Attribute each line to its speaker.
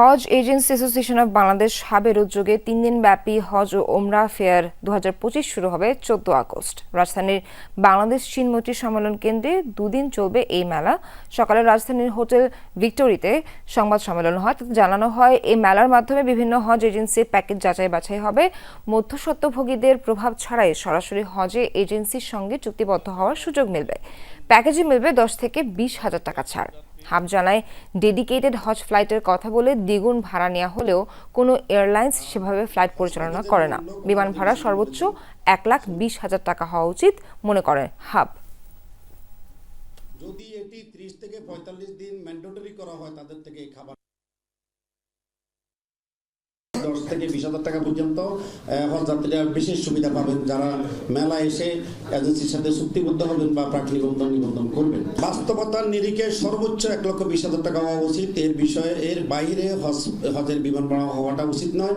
Speaker 1: Hajj agency association of Bangladesh হাবের উদ্যোগে তিন দিন ব্যাপী হজ ও ওমরা ফেয়ার দু হাজার পঁচিশ শুরু হবে চোদ্দ আগস্ট। রাজধানীর বাংলাদেশ চীন সম্মেলন কেন্দ্রে দুদিন চলবে এই মেলা। সকালে রাজধানীর হোটেল ভিক্টোরিতে সংবাদ সম্মেলন হয়। তাতে জানানো হয়, এই মেলার মাধ্যমে বিভিন্ন হজ এজেন্সির প্যাকেজ যাচাই বাছাই হবে। মধ্যস্বত্বভোগীদের প্রভাব ছাড়াই সরাসরি হজে এজেন্সির সঙ্গে চুক্তিবদ্ধ হওয়ার সুযোগ মিলবে। প্যাকেজে মিলবে দশ থেকে বিশ হাজার টাকা ছাড়। হাব জানায় ডেডিকেটেড হজ ফ্লাইটের কথা বলে দ্বিগুণ ভাড়া নেওয়া হলেও কোনো এয়ারলাইন্স সেভাবে ফ্লাইট পরিচালনা করে না। বিমান ভাড়া সর্বোচ্চ এক লাখ বিশ হাজার টাকা হওয়া উচিত মনে করে হাব।
Speaker 2: যদি এটি ত্রিশ থেকে পঁয়তাল্লিশ দিন ম্যান্ডেটরি করা হয়, তাদের থেকে খাবার দশ থেকে বিশ হাজার টাকা পর্যন্ত হজযাত্রীরা বিশেষ সুবিধা পাবেন। যারা মেলা এসে এজেন্সির সাথে চুক্তিবদ্ধ হবেন বা প্রাক নিবন্ধন নিবন্ধন করবেন। বাস্তবতার নিরিখে সর্বোচ্চ এক লক্ষ বিশ হাজার টাকা হওয়া উচিত। এর বিষয়ে এর বাইরে হজ হজের বিমান ভাড়া হওয়াটা উচিত নয়।